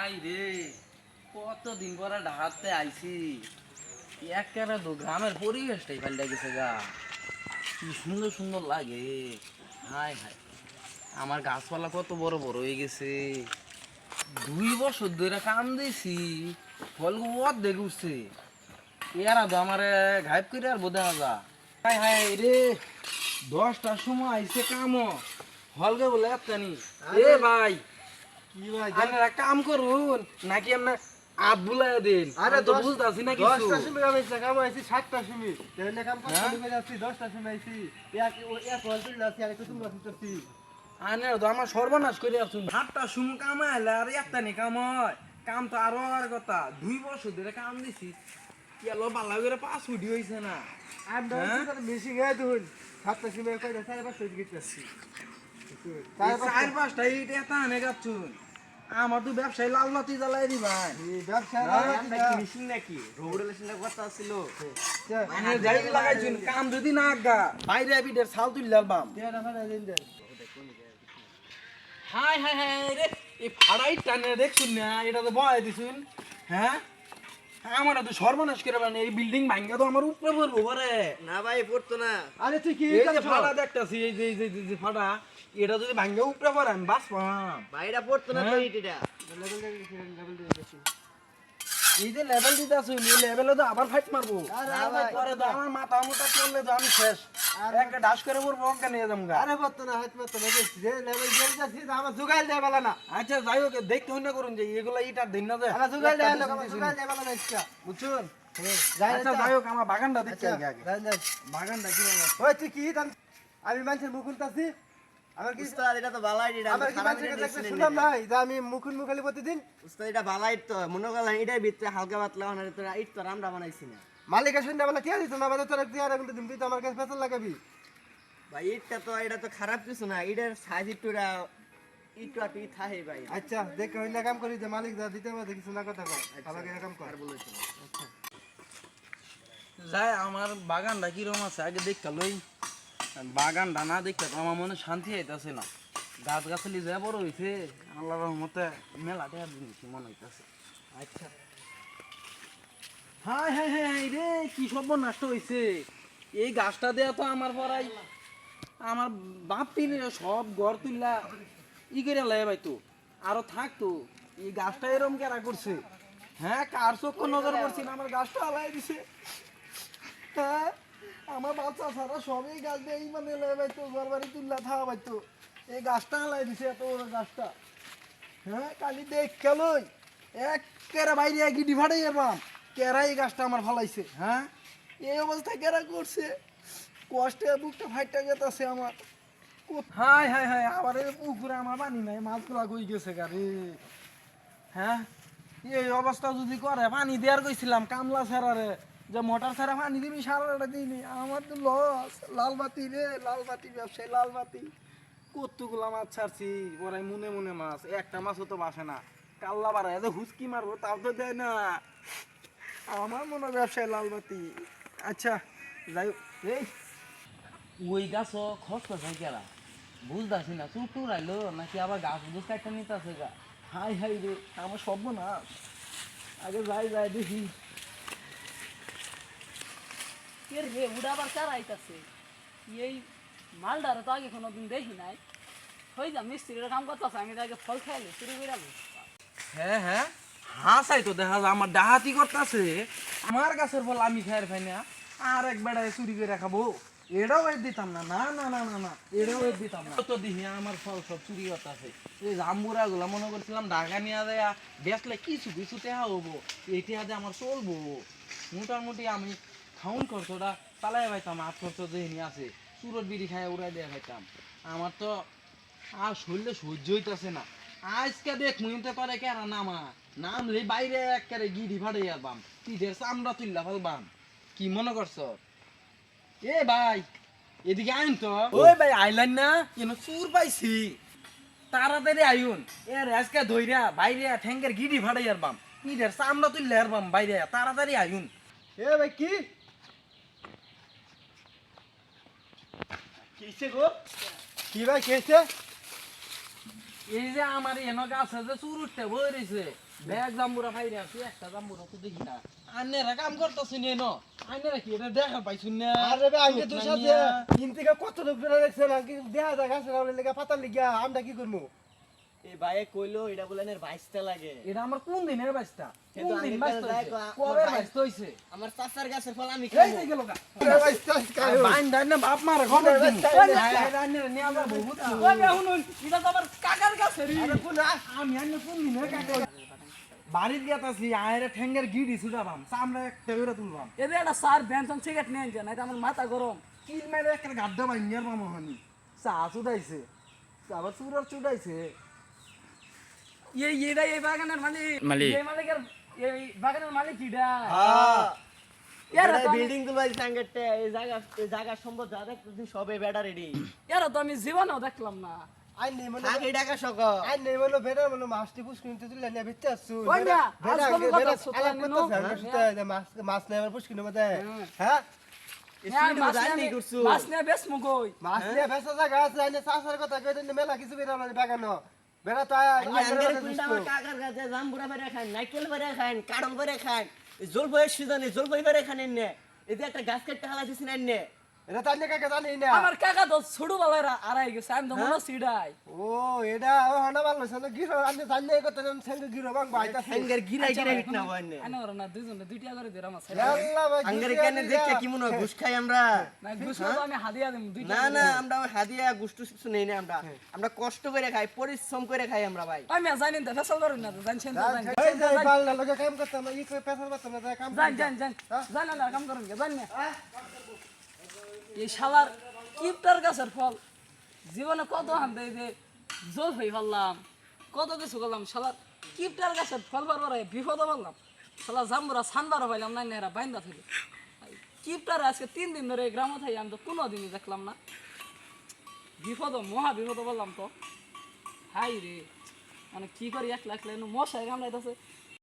High রে। কতদিন পরে ঢাকাতে আইছি। একেবারে তো গ্রামের পরিবেশটাই পাল্টে গেছে গা। কি সুন্দর সুন্দর লাগে। হাই হাই আমার গাছপালা কত বড় বড় হয়ে গেছে। দুই বছর ধরে কাম দিছি ফল অর্ধেক উঠছে। এরা তো আমার ঘাইপ করে আর বোধ যা হাই হাই রে। দশটার সময় আইছে কাম। হলকে বলে এত্তানি। এ ভাই। আপনারা কাম করুন নাকি আপনার আপ বুলাই দিন? আরে আরে তো দশ- না কিছু। দশটার সময় আমি কাম আইছি সাতটার সময় তাহলে কাম করতে হ্যাঁ? যাচ্ছি দশটার সময় আইছি। এক ও- এক ওয়াল তুলে আর একটু তুমি আসছি আনে তো আমার সর্বনাশ করে আসুন। সাতটা সময় কাম আইলে আর একটা নি কাম হয়। কাম তো আরও আর কথা। দুই বছর ধরে কাম দিছি। কেলো বালা করে পাঁচ ফুটি হয়েছে না। আর হ্যাঁ? দশ বেশি গায়ে তুই সাতটার সময় কয়টা? সাড়ে পাঁচটা এই চার পাঁচটা। ইট এটা আনে গাচ্ছুন। আমার তো ব্যবসায়ী লাল লাতি জ্বালাই দিবাই। ব্যবসা নাকি? রোড কথা ছিল। মানে যাই লাগাইছুন কাম যদি না আজ্ঞা বাইরে বিটের ছাল তুললার বাম। হাই হাই হাই রে এই ফাড়াই টানে দেখছুন না এটা তো বয় দিছুন। হ্যাঁ? আমার তো সর্বনাশ করে মানে এই বিল্ডিং ভাঙ্গা তো আমার উপরে পড়ব পরে না ভাই পড়তো না। আরে তুই কি এই যে ফাটা দেখতাছি এই যে এই যে- যে ফাটা এটা যদি ভাঙ্গা উপরে পড়ে আমি বাঁচবাম ভাইরা পড়তো না তো হ্যাঁ? এই যে লেভেল দিতে আছো এই লেভেলে তো আবার ফাইট মারবো। আমার মাথা মোটা পড়লে তো আমি শেষ। আর একটা ডাস করে পড়ব অঙ্কা নিয়ে যাব আরে পড়তো না হয়তো পড়তো যে লেভেল জেল যাচ্ছি আমার জোগাইল দেয় বেলা না। আচ্ছা যাই হোক দেখতে করুন যে এগুলো ইটার দিন না যে। জোগাইল দেয় একটা আমার দিছি জোগাইল দেয় বেলা না ইচ্ছা বুঝছুন যাই আচ্ছা যাই হোক আমার বাগানটা আচ্ছা আগে যাই যাই বাগানটা কি রকম? ওই তুই কি আমি মানুষের মুখ খুলতাছি আমার কি উস্তাদ এটা তো বালাই এটা আমার কি মানুষের কাছে শুনলাম নাই? যে আমি মুখুন মুখালি প্রতিদিন। উস্তাদ এটা বালাই তো মনে করলাম এটার ভিতরে হালকা পাতলা বানালে তো ইট তো আমরা বানাইছি না। মালিকের সন্ধ্যা বেলা টিয়া দিত না বাদে তোর টিয়া কিন্তু দিন তুই তো আমার কাছে পেছন লাগাবি। ভাই ইটটা তো এটা তো খারাপ কিছু না এটার সাইজ ভাই। আচ্ছা দেখ হইলে কাম করি যে মালিক যা দিতে পারে কিছু না কথা কর আমাকে কাম কর। আর বলেছি যাই আমার বাগানটা কীরকম আছে আগে দেখতে লই। বাগানটা না দেখতে তো আমার মনে শান্তি আইতাছে না। গাছ গাছালি যা বড় হইছে, আল্লাহ রহমতে মেলাতে আর দিনছি মনে হইতাছে। আচ্ছা। হাই হাই হাই রে, কি সব নষ্ট হইছে। এই গাছটা দেয়া তো আমার পড়াই আমার বাপ পিনে সব ঘর তুললা ই করে লাই ভাই তো আরও থাকতো। এই গাছটা এরম কেরা করছে? হ্যাঁ কার চক্ষু নজর পড়ছি না? আমার গাছটা আলাই দিছে। হ্যাঁ? আমার বাচ্চা সারা সবই গাছ দিয়ে মানে লাই ভাই তো ঘর বাড়ি তুললা থাকা ভাই তো এই গাছটা আলাই দিছে এত বড় গাছটা। হ্যাঁ কালি দেখ কেলই এক কেরা বাইরে গিডি ভাড়াই এবাম কেরা এই গাছটা আমার ফালাইছে হ্যাঁ? এই অবস্থা কেরা করছে? কষ্টে বুকটা ফাইটটা গেতাছে আমার। হাই হাই হাই আবার পুকুরে আমার পানি নাই, মাছগুলা কই গেছে গারে হ্যাঁ? এই অবস্থা যদি করে, পানি দেওয়ার কইছিলাম, কামলা ছাড়ারে যে মোটর ছাড়া পানি দিবি সারাটা দিবি আমার তো লস লাল বাতি রে লাল বাতি ব্যবসায়ী লাল বাতি। কতগুলা মাছ ছাড়ছি ওরাই মনে মনে মাছ। একটা মাছও তো বাসে না। কাল্লা বাড়ায় যে হুচকি মারবো তাও তো দেয় না। আমার মনে ব্যবসায় লাল বাতি। আচ্ছা যাই এই। ওই গাছ খস খসাই কেরা বুঝতেছি না চুপ টুর আইলো নাকি আবার গাছ বুঝ একটা নিতে আছে গা। হাই হাই রে আমার সব না আগে যাই যাই দেখি। এর রে উড়াবার চারা আইতাছে। এই মালডারে তো আগে কোনোদিন দেখি নাই। হয়ে যা, মিস্ত্রির কাম করতেছে, আমি আগে ফল খাইলে শুরু করে হ্যাঁ হ্যাঁ হাসাই তো দেখা যায়, আমার ডাহাতি করতেছে। আমার গাছের ফল আমি খাই পাই না, আর এক বেড়ায় চুরি করে খাব। এটাও এর দিতাম না না না না না না এটাও এর দিতাম না। তো দিহি আমার ফল সব চুরি করতেছে। এই জাম্বুরা গুলা মনে করছিলাম ঢাকা নিয়ে দেয়া বেচলে কিছু কিছু টেহা হব এই টেহা দিয়ে আমার চলবো। মোটামুটি আমি খাউন খরচটা চালাই পাইতাম আট খরচ যেহিনি আছে। চুরত বিড়ি খাই উড়াই দিয়ে খাইতাম। আমার তো আর শরীরে সহ্য হইতাছে না। আজকে দেখ মুইতে করে কেরা নামা? নামলে বাইরে একেবারে গিরি ফাড়ে যাবাম পিঠের চামড়া তুললা ফেলবাম। কি মনে করছ? এ ভাই এদিকে আইন তো। ওই ভাই আইলান না কেন চুর পাইছি। তাড়াতাড়ি আইন। এ আজকে ধইরা বাইরে ঠ্যাঙ্গের গিরি ফাড়ে যাবাম পিঠের চামড়া তুললে হারবাম বাইরে তাড়াতাড়ি আইন। এ ভাই কি? কিসে গো? কি ভাই কেছে এই যে আমার এনো গাছে যে চুর উঠতে বই রয়েছে ব্যাগ জাম্বুরা ফাইরে আছে একটা জাম্বুরা তো দেখি না। আন্নেরা কাম করতেছে নে ন আন্নেরা কি এটা দেখা পাইছুন না। আরে বে আগে তো সাথে। থেকে কত লোক দেখছেন দেখা যায় গাছের লেগে লেগা পাতা লিগা আমরা কি করব এই ভাইয়ে কইলো এটা বলে এর বাইশটা লাগে। এটা আমার কোন দিনের এ কোন দিন কবে আমার বাস্তা হইছে? আমার চাচার গাছের ফল আমি এই খাব। গেল বাইন দাই না বাপ মারে আন্নেরা নিয়ে আবার বহুত ওই শুনুন এটা তো আমার কাকার কাছে রে আমি আন্নে কোন দিনের কাকে। বাড়ির গেতাছি আয়ের ঠ্যাঙ্গের গিড়ি ছুটাবাম চামড়া একটা করে তুলবাম। এদের একটা সার বেনসন সিগারেট নিয়ে আনছে না এটা আমার মাথা গরম। কিল মেরে একটা গাড্ডা বাইঙ্গার মামা হানি। চা চুদাইছে। আবার চুরার চুদাইছে। এই এটা এই বাগানের মালিক মালিক। এই মালিকের এই বাগানের মালিক কিডা হ্যাঁ এরা বিল্ডিংগুলো সাঙ্গেটে এই জায়গা এই জায়গা সম্ভব যা দেখতেছি সবে বেটা রেডি এরা তো আমি জীবনেও দেখলাম না। আই নেই মনে আগে টাকা সক আই নেই মনে বেড়া মনে মাছটি তুই আসছু। নিনো? মাছ মাছ নেই আমার হ্যাঁ। হ্যাঁ, মাছ নিয়ে- বেশ নিয়ে জায়গা আছে মেলা কিছু বেরা মানে বাগানো। বেড়া তো কাকার কাছে জাম্বুরা বেরে খান নাইকেল বেরে খান কাড়ল বেরে খান জল বয়ের সিজনে জল বই বেরে খান এনে এদের একটা গাছ কেটে হালা না এনে এটা তাই কাকে জানি না? আমার কাকা তো ছোট বেলায় আড়াই গেছে আমি তো মনে সিডাই। ও এটা ও হানা ভালো সে গিরো আমি জানি না কত জন সঙ্গে গিরো বাং বাইতাছে আঙ্গের গিরা গিরা হিট না বয়নে আনে ওরা না দুইজনে দুইটা করে দিলাম আছে আল্লাহ ভাই আঙ্গের কেন দেখে কি মনে হয় ঘুষ খাই আমরা? না গুছো তো আমি হাদিয়া দিম দুইটা না না আমরা হাদিয়া কিছু নেই না আমরা। আমরা কষ্ট করে খাই পরিশ্রম করে খাই আমরা ভাই। আমি জানি না ফেসাল না জানছেন তো জানি এই যে পাল্লা লগে কাম করতাম ই করে পেছাল করতাম না কাম জান জান জান। জান না কাম করুন জান না। এই শালার কিপটার গাছের ফল। জীবনে কত হান দেয় যে জোর হয়ে ফেললাম, কত কিছু করলাম, শালার কিপটার গাছের ফল বারবার বিপদ পারলাম শালা জাম্বুরা সানবারও পাইলাম না নেহরা বাইন্দা থেকে। কিপটার আজকে তিন দিন ধরে গ্রামে থাকি আমি তো কোনো দিনই দেখলাম না। বিপদ, মহা বিপদ বললাম তো। হাই রে মানে কি করি, একলা একলা মশাই কামড়াইতেছে।